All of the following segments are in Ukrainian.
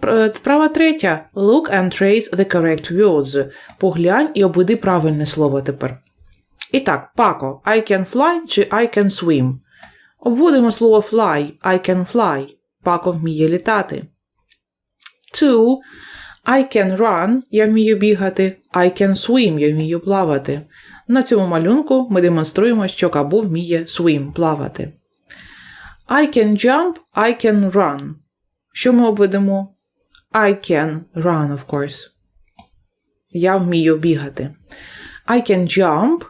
Пр- Вправа третя. Look and trace the correct words. Поглянь і обведи правильне слово тепер. І так, Пако, I can fly чи I can swim. Обводимо слово fly, I can fly. Пако вміє літати. Two. I can run, я вмію бігати. I can swim, я вмію плавати. На цьому малюнку ми демонструємо, що Кабу вміє swim, плавати. I can jump, I can run. Що ми обведемо? I can run, of course. Я вмію бігати. I can jump.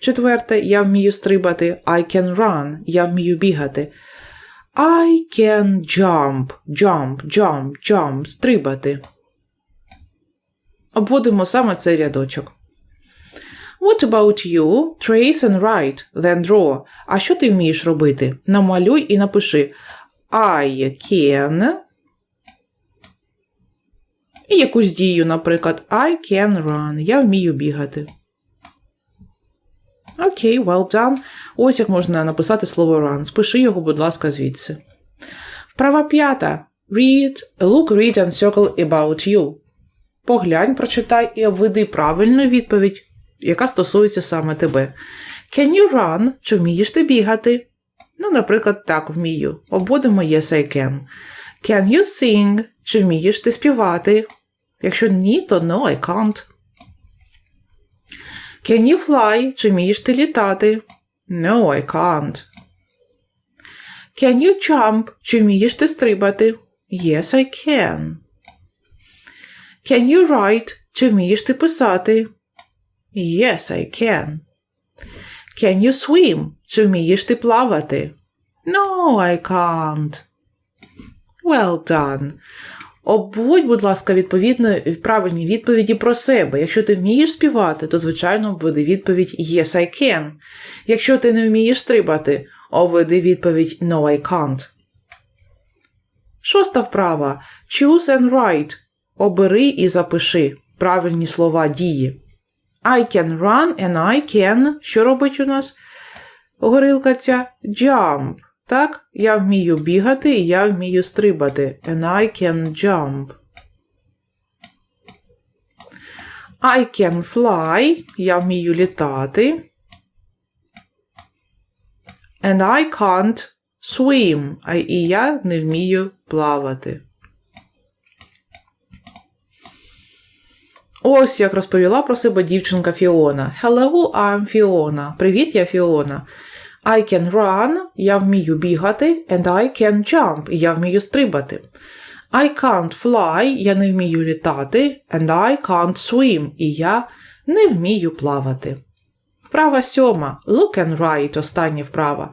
Четверте, я вмію стрибати. I can run. Я вмію бігати. I can jump, jump, jump, jump, стрибати. Обводимо саме цей рядочок. What about you? Trace and write, then draw. А що ти вмієш робити? Намалюй і напиши I can. І якусь дію, наприклад, I can run. Я вмію бігати. Окей, well done. Ось як можна написати слово run. Спиши його, будь ласка, звідси. Вправа п'ята. Read, look, read and circle about you. Поглянь, прочитай і обведи правильну відповідь, яка стосується саме тебе. Can you run? Чи вмієш ти бігати? Ну, наприклад, так вмію. Обводимо yes, I can. Can you sing? Чи вмієш ти співати? Якщо ні, то no, I can't. Can you fly? Чи вмієш ти літати? No, I can't. Can you jump? Чи вмієш ти стрибати? Yes, I can. Can you write? Чи вмієш ти писати? Yes, I can. Can you swim? Чи вмієш ти плавати? No, I can't. Well done. Обводь, будь ласка, відповідно правильні відповіді про себе. Якщо ти вмієш співати, то, звичайно, обведи відповідь Yes, I can. Якщо ти не вмієш стрибати, обведи відповідь No, I can't. Шоста вправа. Choose and write. Обери і запиши правильні слова дії. I can run and I can. Що робить у нас горилка ця? Jump. Так, я вмію бігати і я вмію стрибати. And I can jump. I can fly. Я вмію літати. And I can't swim. А і я не вмію плавати. Ось як розповіла про себе дівчинка Фіона. Hello, I'm Fiona. Привіт, я Фіона. I can run, я вмію бігати, and I can jump, я вмію стрибати. I can't fly, я не вмію літати, and I can't swim, і я не вмію плавати. Вправа сьома. Look and write, остання вправа.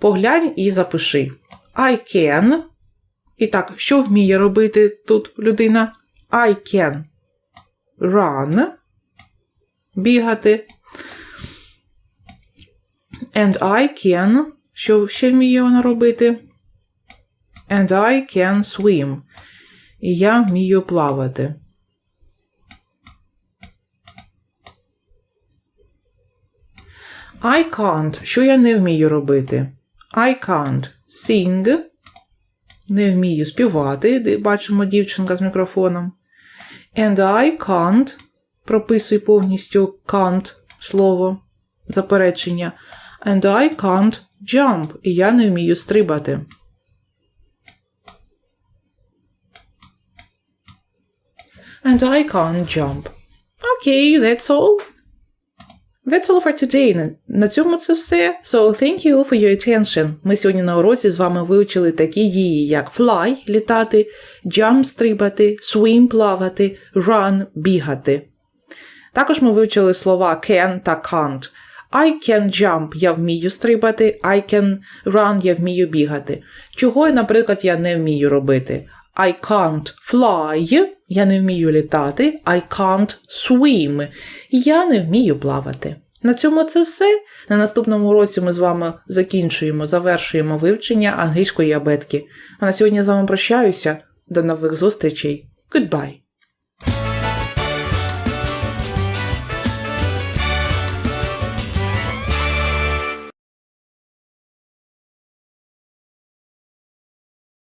Поглянь і запиши. I can. І так, що вміє робити тут людина? I can run. Бігати. And I can. Що ще вміє вона робити? And I can swim. І я вмію плавати. I can't. Що я не вмію робити? I can't sing. Не вмію співати. Бачимо дівчинка з мікрофоном. And I can't. Прописуй повністю can't слово. Заперечення. And I can't jump. І я не вмію стрибати. And I can't jump. Okay, that's all. That's all for today. На- цьому це все. So thank you for your attention. Ми сьогодні на уроці з вами вивчили такі дії, як fly – літати, jump – стрибати, swim – плавати, run – бігати. Також ми вивчили слова can та can't. I can jump – я вмію стрибати, I can run – я вмію бігати. Чого, наприклад, я не вмію робити? I can't fly – я не вмію літати, I can't swim – я не вмію плавати. На цьому це все. На наступному уроці ми з вами закінчуємо, завершуємо вивчення англійської абетки. А на сьогодні я з вами прощаюся. До нових зустрічей. Goodbye!